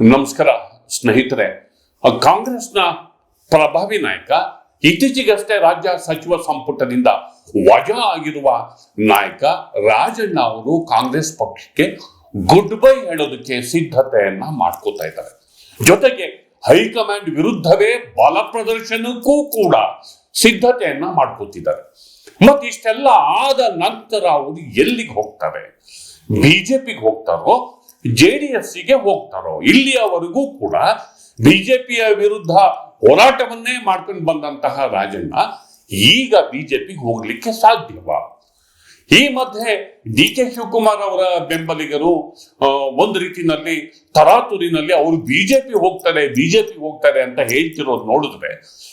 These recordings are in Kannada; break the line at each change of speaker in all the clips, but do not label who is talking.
ನಮಸ್ಕಾರ, ಸ್ನೇಹಿತರೆ. ಕಾಂಗ್ರೆಸ್ನ ಪ್ರಭಾವಿ ನಾಯಕ ಇತ್ತೀಚೆಗಷ್ಟೇ ರಾಜ್ಯ ಸಚಿವ ಸಂಪುಟದಿಂದ ವಜಾ ಆಗಿರುವ ನಾಯಕ ರಾಜಣ್ಣ ಅವರು ಕಾಂಗ್ರೆಸ್ ಪಕ್ಷಕ್ಕೆ ಗುಡ್ ಬೈ ಹೇಳೋದಕ್ಕೆ ಸಿದ್ಧತೆಯನ್ನ ಮಾಡ್ಕೋತಾ ಇದ್ದಾರೆ. ಜೊತೆಗೆ ಹೈಕಮಾಂಡ್ ವಿರುದ್ಧವೇ ಬಲ ಪ್ರದರ್ಶನಕ್ಕೂ ಕೂಡ ಸಿದ್ಧತೆಯನ್ನ ಮಾಡ್ಕೋತಿದ್ದಾರೆ. ಮತ್ತೆ ಇಷ್ಟೆಲ್ಲ ಆದ ನಂತರ ಅವರು ಎಲ್ಲಿಗೆ ಹೋಗ್ತಾರೆ? ಬಿಜೆಪಿಗೆ ಹೋಗ್ತಾರೋ ಜೆ ಡಿ ಎಸ್ಸಿಗೆ ಹೋಗ್ತಾರೋ, ಇಲ್ಲಿಯವರೆಗೂ ಕೂಡ ಬಿಜೆಪಿಯ ವಿರುದ್ಧ ಹೋರಾಟವನ್ನೇ ಮಾಡ್ಕೊಂಡು ಬಂದಂತಹ ರಾಜಣ್ಣ ಈಗ ಬಿಜೆಪಿಗೆ ಹೋಗ್ಲಿಕ್ಕೆ ಸಾಧ್ಯವ? ಈ ಮಧ್ಯೆ ಡಿ ಕೆ ಶಿವಕುಮಾರ್ ಅವರ ಬೆಂಬಲಿಗರು ಒಂದು ರೀತಿನಲ್ಲಿ ತರಾತುರಿನಲ್ಲಿ ಅವರು ಬಿಜೆಪಿ ಹೋಗ್ತಾರೆ ಬಿಜೆಪಿ ಹೋಗ್ತಾರೆ ಅಂತ ಹೇಳ್ತಿರೋದು ನೋಡಿದ್ರೆ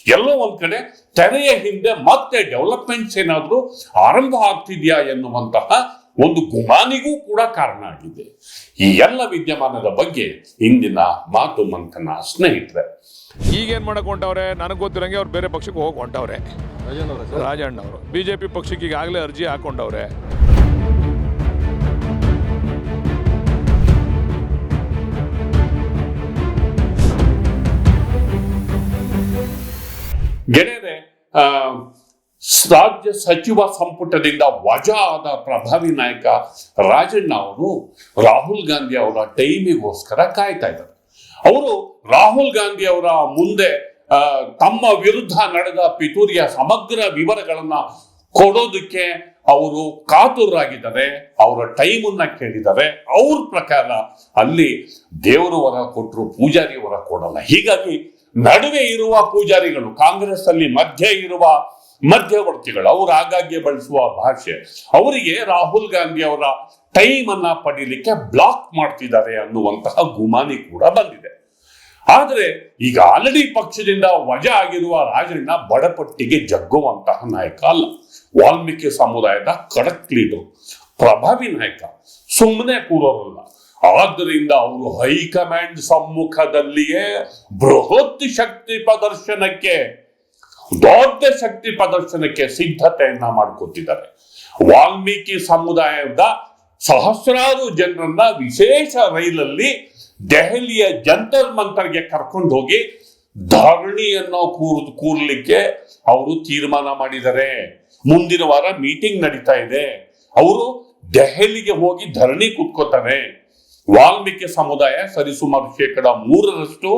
ಎಲ್ಲೋ ಒಂದ್ ಕಡೆ ತೆರೆಯ ಹಿಂದೆ ಮತ್ತೆ ಡೆವಲಪ್ಮೆಂಟ್ಸ್ ಏನಾದರೂ ಆರಂಭ ಆಗ್ತಿದ್ಯಾ ಎನ್ನುವಂತಹ ಒಂದು ಗುಮಾನಿಗೂ ಕೂಡ ಕಾರಣ ಆಗಿದೆ. ಈ ಎಲ್ಲ ವಿದ್ಯಮಾನದ ಬಗ್ಗೆ ಇಂದಿನ ಮಾತು ಮಂಥನ ಸ್ನೇಹಿತರೆ.
ಈಗೇನು ಮಾಡಕ್ ಹೊಂಟವ್ರೆ ನನಗೆ ಗೊತ್ತಿರಂಗೆ ಅವ್ರು ಬೇರೆ ಪಕ್ಷಕ್ಕೆ ಹೋಗಿ ಹೊಂಟವ್ರೆ. ರಾಜಣ್ಣ ಅವರು. ಬಿ ಜೆ ಪಿ ಪಕ್ಷಕ್ಕೆ ಈಗಾಗಲೇ ಅರ್ಜಿ ಹಾಕೊಂಡವ್ರೆ.
ಗೆಳೆಯರೆ ರಾಜ್ಯ ಸಚಿವ ಸಂಪುಟದಿಂದ ವಜಾ ಆದ ಪ್ರಭಾವಿ ನಾಯಕ ರಾಜಣ್ಣ ಅವರು ರಾಹುಲ್ ಗಾಂಧಿ ಅವರ ಟೈಮಿಗೋಸ್ಕರ ಕಾಯ್ತಾ ಇದ್ದಾರೆ. ಅವರು ರಾಹುಲ್ ಗಾಂಧಿ ಅವರ ಮುಂದೆ ತಮ್ಮ ವಿರುದ್ಧ ನಡೆದ ಪಿತೂರಿಯ ಸಮಗ್ರ ವಿವರಗಳನ್ನ ಕೊಡೋದಕ್ಕೆ ಅವರು ಕಾತುರಾಗಿದ್ದಾರೆ, ಅವರ ಟೈಮನ್ನ ಕೇಳಿದ್ದಾರೆ. ಅವ್ರ ಪ್ರಕಾರ ಅಲ್ಲಿ ದೇವರು ವರ ಕೊಟ್ಟರು ಪೂಜಾರಿ ವರ ಕೊಡಲ್ಲ. ಹೀಗಾಗಿ ನಡುವೆ ಇರುವ ಪೂಜಾರಿಗಳು ಕಾಂಗ್ರೆಸ್ ಅಲ್ಲಿ ಮಧ್ಯೆ ಇರುವ ಮಧ್ಯವರ್ತಿಗಳು, ಅವರು ಆಗಾಗ್ಗೆ ಬಳಸುವ ಭಾಷೆ. ಅವರಿಗೆ ರಾಹುಲ್ ಗಾಂಧಿ ಅವರ ಟೈಮ್ ಅನ್ನ ಪಡೀಲಿಕ್ಕೆ ಬ್ಲಾಕ್ ಮಾಡ್ತಿದ್ದಾರೆ ಅನ್ನುವಂತಹ ಗುಮಾನಿ ಕೂಡ ಬಂದಿದೆ. ಆದರೆ ಈಗ ಆಲ್ರೆಡಿ ಪಕ್ಷದಿಂದ ವಜಾ ಆಗಿರುವ ರಾಜಣ್ಣ ಬಡಪಟ್ಟಿಗೆ ಜಗ್ಗುವಂತಹ ನಾಯಕ ಅಲ್ಲ. ವಾಲ್ಮೀಕಿ ಸಮುದಾಯದ ಕಡಕ್ ಲೀಡರ್ ಪ್ರಭಾವಿ ನಾಯಕ. ಸುಮ್ಮನೆ ಕೂರೋರಲ್ಲ. ಆದ್ದರಿಂದ ಅವರು ಹೈಕಮಾಂಡ್ ಸಮ್ಮುಖದಲ್ಲಿಯೇ ಬೃಹತ್ ಶಕ್ತಿ ಪ್ರದರ್ಶನಕ್ಕೆ ದೊಡ್ಡ ಶಕ್ತಿ ಪ್ರದರ್ಶನಕ್ಕೆ ಸಿದ್ಧತೆಯನ್ನ ಮಾಡ್ಕೊತಿದ್ದಾರೆ ವಾಲ್ಮೀಕಿ ಸಮುದಾಯದ ಸಹಸ್ರಾರು ಜನರನ್ನ ವಿಶೇಷ ರೈಲಲ್ಲಿ ದೆಹಲಿಯ ಜಂತರ್ ಮಂತರ್ಗೆ ಕರ್ಕೊಂಡು ಹೋಗಿ ಧರಣಿಯನ್ನು ಕೂರ್, ಕೂರ್ಲಿಕ್ಕೆ ಅವರು ತೀರ್ಮಾನ ಮಾಡಿದ್ದಾರೆ. ಮುಂದಿನ ವಾರ ಮೀಟಿಂಗ್ ನಡೀತಾ ಇದೆ. ಅವರು ದೆಹಲಿಗೆ ಹೋಗಿ ಧರಣಿ ಕೂತ್ಕೋತಾರೆ. ವಾಲ್ಮೀಕಿ ಸಮುದಾಯ ಸರಿಸುಮಾರು ಶೇಕಡ ಮೂರರಷ್ಟು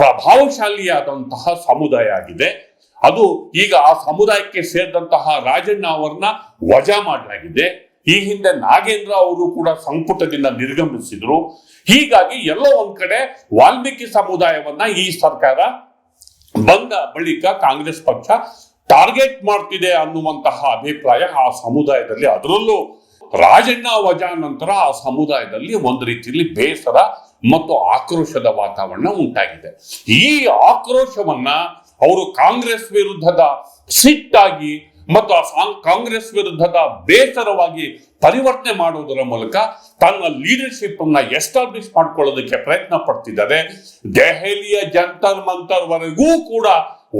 ಪ್ರಭಾವಶಾಲಿಯಾದಂತಹ ಸಮುದಾಯ ಆಗಿದೆ. ಅದು ಈಗ ಆ ಸಮುದಾಯಕ್ಕೆ ಸೇರಿದಂತಹ ರಾಜಣ್ಣ ಅವರನ್ನ ವಜಾ ಮಾಡಲಾಗಿದೆ. ಈ ಹಿಂದೆ ನಾಗೇಂದ್ರ ಅವರು ಕೂಡ ಸಂಪುಟದಿಂದ ನಿರ್ಗಮಿಸಿದ್ರು. ಹೀಗಾಗಿ ಎಲ್ಲೋ ಒಂದ್ ಕಡೆ ವಾಲ್ಮೀಕಿ ಸಮುದಾಯವನ್ನ ಈ ಸರ್ಕಾರ ಬಂದ ಬಳಿಕ ಕಾಂಗ್ರೆಸ್ ಪಕ್ಷ ಟಾರ್ಗೆಟ್ ಮಾಡ್ತಿದೆ ಅನ್ನುವಂತಹ ಅಭಿಪ್ರಾಯ ಆ ಸಮುದಾಯದಲ್ಲಿ. ಅದರಲ್ಲೂ ರಾಜಣ್ಣ ವಜಾ ನಂತರ ಆ ಸಮುದಾಯದಲ್ಲಿ ಒಂದು ರೀತಿಯಲ್ಲಿ ಬೇಸರ ಮತ್ತು ಆಕ್ರೋಶದ ವಾತಾವರಣ ಉಂಟಾಗಿದೆ. ಈ ಆಕ್ರೋಶವನ್ನ ಅವರು ಕಾಂಗ್ರೆಸ್ ವಿರುದ್ಧದ ಸಿಟ್ಟಾಗಿ ಮತ್ತು ಆ ಕಾಂಗ್ರೆಸ್ ವಿರುದ್ಧದ ಬೇಸರವಾಗಿ ಪರಿವರ್ತನೆ ಮಾಡುವುದರ ಮೂಲಕ ತನ್ನ ಲೀಡರ್ಶಿಪ್ ಅನ್ನ ಎಸ್ಟಾಬ್ಲಿಷ್ ಮಾಡ್ಕೊಳ್ಳೋದಕ್ಕೆ ಪ್ರಯತ್ನ ಪಡ್ತಿದ್ದಾರೆ. ದೆಹಲಿಯ ಜಂತರ್ ಮಂತರ್ವರೆಗೂ ಕೂಡ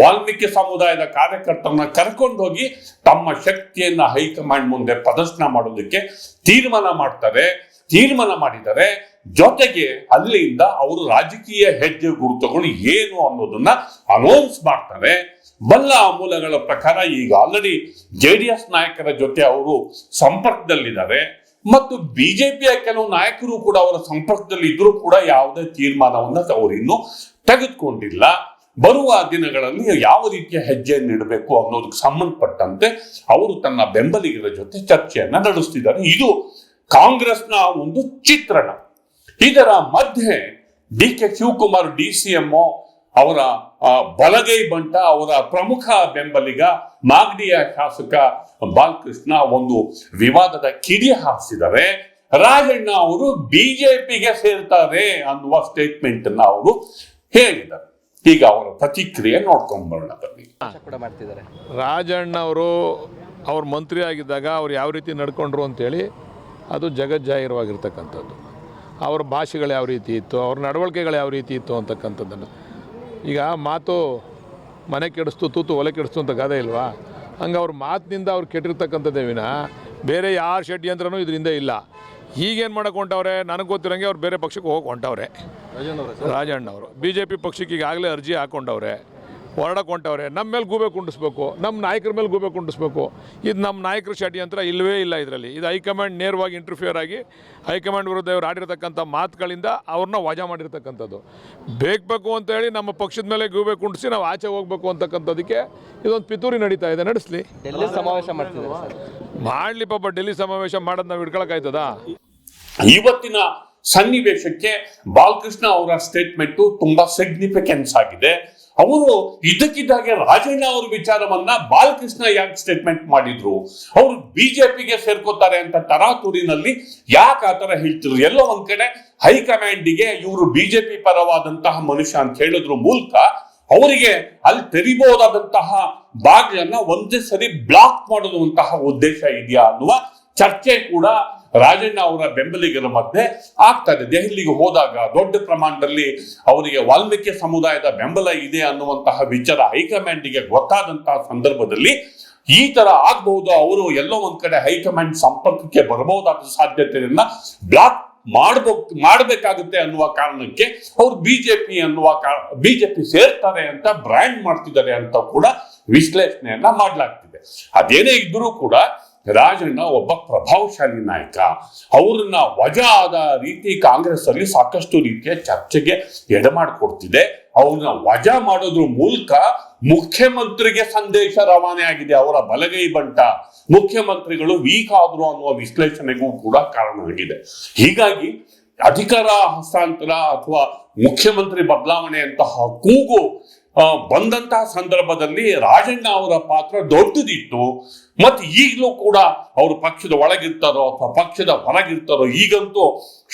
ವಾಲ್ಮೀಕಿ ಸಮುದಾಯದ ಕಾರ್ಯಕರ್ತರನ್ನ ಕರ್ಕೊಂಡು ಹೋಗಿ ತಮ್ಮ ಶಕ್ತಿಯನ್ನ ಹೈಕಮಾಂಡ್ ಮುಂದೆ ಪ್ರದರ್ಶನ ಮಾಡೋದಕ್ಕೆ ತೀರ್ಮಾನ ಮಾಡ್ತಾರೆ, ತೀರ್ಮಾನ ಮಾಡಿದರೆ ಜೊತೆಗೆ ಅಲ್ಲಿಂದ ಅವರು ರಾಜಕೀಯ ಹೆಜ್ಜೆ ಗುರುತುಗಳು ಏನು ಅನ್ನೋದನ್ನ ಅನೌನ್ಸ್ ಮಾಡ್ತಾರೆ. ಬಲ್ಲ ಮೂಲಗಳ ಪ್ರಕಾರ ಈಗ ಆಲ್ರೆಡಿ ಜೆ ಡಿ ಎಸ್ ನಾಯಕರ ಜೊತೆ ಅವರು ಸಂಪರ್ಕದಲ್ಲಿದ್ದಾರೆ ಮತ್ತು ಬಿಜೆಪಿಯ ಕೆಲವು ನಾಯಕರು ಕೂಡ ಅವರ ಸಂಪರ್ಕದಲ್ಲಿ ಇದ್ರೂ ಕೂಡ ಯಾವುದೇ ತೀರ್ಮಾನವನ್ನು ಅವರು ಇನ್ನೂ ತೆಗೆದುಕೊಂಡಿಲ್ಲ. ಬರುವ ದಿನಗಳಲ್ಲಿ ಯಾವ ರೀತಿಯ ಹೆಜ್ಜೆಯನ್ನು ಇಡಬೇಕು ಅನ್ನೋದಕ್ಕೆ ಸಂಬಂಧಪಟ್ಟಂತೆ ಅವರು ತನ್ನ ಬೆಂಬಲಿಗರ ಜೊತೆ ಚರ್ಚೆಯನ್ನ ನಡೆಸ್ತಿದ್ದಾರೆ. ಇದು ಕಾಂಗ್ರೆಸ್ನ ಒಂದು ಚಿತ್ರಣ. ಇದರ ಮಧ್ಯೆ D K Shivakumar D C M ಅವರ ಬಲಗೈ ಬಂಟ, ಅವರ ಪ್ರಮುಖ ಬೆಂಬಲಿಗ, ಮಾಗಡಿಯ ಶಾಸಕ ಬಾಲಕೃಷ್ಣ ಒಂದು ವಿವಾದದ ಕಿಡಿ ಹಾರಿಸಿದರೆ ರಾಜಣ್ಣ ಅವರು ಬಿಜೆಪಿಗೆ ಸೇರ್ತಾರೆ ಅನ್ನುವ ಸ್ಟೇಟ್ಮೆಂಟ್ ಅನ್ನ ಅವರು ಹೇಳಿದ್ದಾರೆ. ಈಗ ಅವರ ಪ್ರತಿಕ್ರಿಯೆ ನೋಡ್ಕೊಂಡ್ ಬರೋಣ ಬನ್ನಿ.
ಕೂಡ ಮಾಡ್ತಿದ್ದಾರೆ.
ರಾಜಣ್ಣ ಅವರು ಅವ್ರ ಮಂತ್ರಿ ಆಗಿದ್ದಾಗ ಅವ್ರು ಯಾವ ರೀತಿ ನಡ್ಕೊಂಡ್ರು ಅಂತೇಳಿ ಅದು ಜಗಜ್ಜಾಹಿರವಾಗಿರ್ತಕ್ಕಂಥದ್ದು. ಅವ್ರ ಭಾಷೆಗಳು ಯಾವ ರೀತಿ ಇತ್ತು ಅವ್ರ ನಡವಳಿಕೆಗಳು ಯಾವ ರೀತಿ ಇತ್ತು ಅಂತಕ್ಕಂಥದ್ದನ್ನು. ಈಗ ಮಾತು ಮನೆ ಕೆಡಿಸ್ತು ತೂತು ಒಲೆ ಕೆಡಿಸ್ತು ಅಂತ ಗಾದೆ ಇಲ್ವಾ? ಹಂಗೆ ಅವ್ರ ಮಾತಿನಿಂದ ಅವ್ರು ಕೆಟ್ಟಿರ್ತಕ್ಕಂಥದ್ದೇ ವಿನ ಬೇರೆ ಯಾರ ಷಡ್ಯಂತ್ರನೂ ಇದರಿಂದ ಇಲ್ಲ. ಈಗೇನು ಮಾಡಕ್ಕೆ ಹೊಂಟವ್ರೆ ನನಗೆ ಗೊತ್ತಿರೋಂಗೆ ಅವ್ರು ಬೇರೆ ಪಕ್ಷಕ್ಕೆ ಹೋಗಿ ಹೊಂಟವ್ರೆ. ರಾಜಣ್ಣ ಅವರು ಬಿ ಜೆ ಪಿ ಪಕ್ಷಕ್ಕೆ ಈಗಾಗಲೇ ಅರ್ಜಿ ಹಾಕೊಂಡವ್ರೆ. ಹೊರಡಕ್ಕೆ ಹೊಂಟವ್ರೆ ನಮ್ಮ ಮೇಲೆ ಗೂಬೆ ಕುಂಡಿಸ್ಬೇಕು ನಮ್ಮ ನಾಯಕರ ಮೇಲೆ ಗೂಬೆ ಕುಂಡಿಸ್ಬೇಕು. ಇದು ನಮ್ಮ ನಾಯಕರ ಷಡ್ಯಂತ್ರ ಇಲ್ಲವೇ ಇಲ್ಲ ಇದರಲ್ಲಿ. ಇದು ಹೈಕಮಾಂಡ್ ನೇರವಾಗಿ ಇಂಟರ್ಫಿಯರ್ ಆಗಿ ಹೈಕಮಾಂಡ್ ವಿರುದ್ಧ ಇವರು ಆಡಿರ್ತಕ್ಕಂಥ ಮಾತುಗಳಿಂದ ಅವ್ರನ್ನ ವಜಾ ಮಾಡಿರ್ತಕ್ಕಂಥದ್ದು. ಬೇಕು ಅಂತ ಹೇಳಿ ನಮ್ಮ ಪಕ್ಷದ ಮೇಲೆ ಗೂಬೆ ಕುಂಡಿಸಿ ನಾವು ಆಚೆ ಹೋಗ್ಬೇಕು ಅಂತಕ್ಕಂಥದ್ದಕ್ಕೆ ಇದೊಂದು ಪಿತೂರಿ ನಡೀತಾ ಇದೆ ನಡೆಸಲಿ.
ಡೆಲ್ಲಿ ಸಮಾವೇಶ ಮಾಡ್ತಿದ್ದಾರೆ ಸರ್.
ಮಾಡಲಿ ಪಾಪ ಡೆಲ್ಲಿ ಸಮಾವೇಶ ಮಾಡೋದು ನಾವು ಹಿಡ್ಕೊಳಕ್ಕಾಯ್ತದಾ?
ಇವತ್ತಿನ ಸನ್ನಿವೇಶಕ್ಕೆ ಬಾಲಕೃಷ್ಣ ಅವರ ಸ್ಟೇಟ್ಮೆಂಟು ತುಂಬಾ ಸಿಗ್ನಿಫಿಕೆನ್ಸ್ ಆಗಿದೆ. ಅವರು ಇದ್ದಕ್ಕಿದ್ದಾಗೆ ರಾಜಣ್ಣ ಅವರ ವಿಚಾರವನ್ನ ಬಾಲಕೃಷ್ಣ ಯಾಕೆ ಸ್ಟೇಟ್ಮೆಂಟ್ ಮಾಡಿದ್ರು? ಅವರು ಬಿಜೆಪಿಗೆ ಸೇರ್ಕೋತಾರೆ ಅಂತ ತರಾತುರಿನಲ್ಲಿ ಯಾಕೆ ಆತರ ತರ ಹೇಳ್ತಿದ್ರು? ಎಲ್ಲೋ ಒಂದ್ ಕಡೆ ಹೈಕಮಾಂಡಿಗೆ ಇವರು ಬಿಜೆಪಿ ಪರವಾದಂತಹ ಮನುಷ್ಯ ಅಂತ ಹೇಳಿದ್ರು ಮೂಲಕ ಅವರಿಗೆ ಅಲ್ಲಿ ತೆರಿಬಹುದಾದಂತಹ ಬಾಗ್ಲನ್ನ ಒಂದೇ ಸರಿ ಬ್ಲಾಕ್ ಮಾಡುವಂತಹ ಉದ್ದೇಶ ಇದೆಯಾ ಅನ್ನುವ ಚರ್ಚೆ ಕೂಡ ರಾಜಣ್ಣ ಅವರ ಬೆಂಬಲಿಗರ ಮಧ್ಯೆ ಆಗ್ತದೆ. ದೆಹಲಿಗೆ ಹೋದಾಗ ದೊಡ್ಡ ಪ್ರಮಾಣದಲ್ಲಿ ಅವರಿಗೆ ವಾಲ್ಮೀಕಿ ಸಮುದಾಯದ ಬೆಂಬಲ ಇದೆ ಅನ್ನುವಂತಹ ವಿಚಾರ ಹೈಕಮಾಂಡಿಗೆ ಗೊತ್ತಾದಂತಹ ಸಂದರ್ಭದಲ್ಲಿ ಈ ತರ ಆಗ್ಬಹುದು, ಅವರು ಎಲ್ಲೋ ಒಂದ್ ಕಡೆ ಹೈಕಮಾಂಡ್ ಸಂಪರ್ಕಕ್ಕೆ ಬರಬಹುದಾದ ಸಾಧ್ಯತೆಯನ್ನ ಬ್ಲಾಕ್ ಮಾಡ್ಬೇಕು ಮಾಡಬೇಕಾಗುತ್ತೆ ಅನ್ನುವ ಕಾರಣಕ್ಕೆ ಅವ್ರು ಬಿಜೆಪಿ ಅನ್ನುವ ಬಿಜೆಪಿ ಸೇರ್ತಾರೆ ಅಂತ ಬ್ರ್ಯಾಂಡ್ ಮಾಡ್ತಿದ್ದಾರೆ ಅಂತ ಕೂಡ ವಿಶ್ಲೇಷಣೆಯನ್ನ ಮಾಡಲಾಗ್ತಿದೆ. ಅದೇನೇ ಇದ್ರೂ ಕೂಡ ರಾಜಣ್ಣ ಒಬ್ಬ ಪ್ರಭಾವಶಾಲಿ ನಾಯಕ. ಅವ್ರನ್ನ ವಜಾ ಆದ ರೀತಿ ಕಾಂಗ್ರೆಸ್ ಅಲ್ಲಿ ಸಾಕಷ್ಟು ರೀತಿಯ ಚರ್ಚೆಗೆ ಎಡೆಮಾಡಿಕೊಡ್ತಿದೆ ಅವ್ರನ್ನ ವಜಾ ಮಾಡೋದ್ರ ಮೂಲಕ ಮುಖ್ಯಮಂತ್ರಿಗೆ ಸಂದೇಶ ರವಾನೆ ಆಗಿದೆ. ಅವರ ಬಲಗೈ ಬಂಟ ಮುಖ್ಯಮಂತ್ರಿಗಳು ವೀಕ್ ಆದ್ರು ಅನ್ನುವ ವಿಶ್ಲೇಷಣೆಗೂ ಕೂಡ ಕಾರಣ ಆಗಿದೆ. ಹೀಗಾಗಿ ಅಧಿಕಾರ ಹಸ್ತಾಂತರ ಅಥವಾ ಮುಖ್ಯಮಂತ್ರಿ ಬದಲಾವಣೆ ಅಂತಹ ಕೂಗು ಬಂದಂತಹ ಸಂದರ್ಭದಲ್ಲಿ ರಾಜಣ್ಣ ಅವರ ಪಾತ್ರ ದೊಡ್ಡದಿತ್ತು. ಮತ್ತೆ ಈಗಲೂ ಕೂಡ ಅವರು ಪಕ್ಷದ ಒಳಗಿರ್ತಾರೋ ಅಥವಾ ಪಕ್ಷದ ಹೊರಗಿರ್ತಾರೋ, ಈಗಂತೂ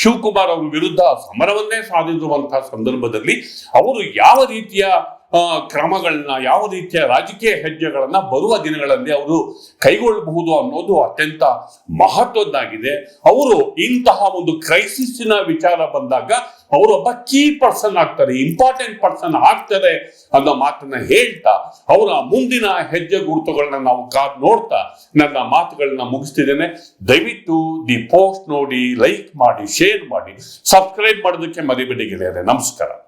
ಶಿವಕುಮಾರ್ ಅವರ ವಿರುದ್ಧ ಸಮರವನ್ನೇ ಸಾಧಿಸುವಂತಹ ಸಂದರ್ಭದಲ್ಲಿ ಅವರು ಯಾವ ರೀತಿಯ ಕ್ರಮಗಳನ್ನ, ಯಾವ ರೀತಿಯ ರಾಜಕೀಯ ಹೆಜ್ಜೆಗಳನ್ನ ಬರುವ ದಿನಗಳಲ್ಲಿ ಅವರು ಕೈಗೊಳ್ಳಬಹುದು ಅನ್ನೋದು ಅತ್ಯಂತ ಮಹತ್ವದ್ದಾಗಿದೆ. ಅವರು ಇಂತಹ ಒಂದು ಕ್ರೈಸಿಸ್ನ ವಿಚಾರ ಬಂದಾಗ ಅವರೊಬ್ಬ ಕೀ ಪರ್ಸನ್ ಆಗ್ತಾರೆ, ಇಂಪಾರ್ಟೆಂಟ್ ಪರ್ಸನ್ ಆಗ್ತಾರೆ ಅನ್ನೋ ಮಾತನ್ನ ಹೇಳ್ತಾ, ಅವರ ಮುಂದಿನ ಹೆಜ್ಜೆ ಗುರುತುಗಳನ್ನ ನಾವು ಕಾದ್ ನೋಡ್ತಾ ನನ್ನ ಮಾತುಗಳನ್ನ ಮುಗಿಸ್ತಿದ್ದೇನೆ. ದಯವಿಟ್ಟು ದಿ ಪೋಸ್ಟ್ ನೋಡಿ, ಲೈಕ್ ಮಾಡಿ, ಶೇರ್ ಮಾಡಿ, ಸಬ್ಸ್ಕ್ರೈಬ್ ಮಾಡೋದಕ್ಕೆ ಮರಿಬೇಡಿ ಗೆಳೆಯರೆ. ನಮಸ್ಕಾರ.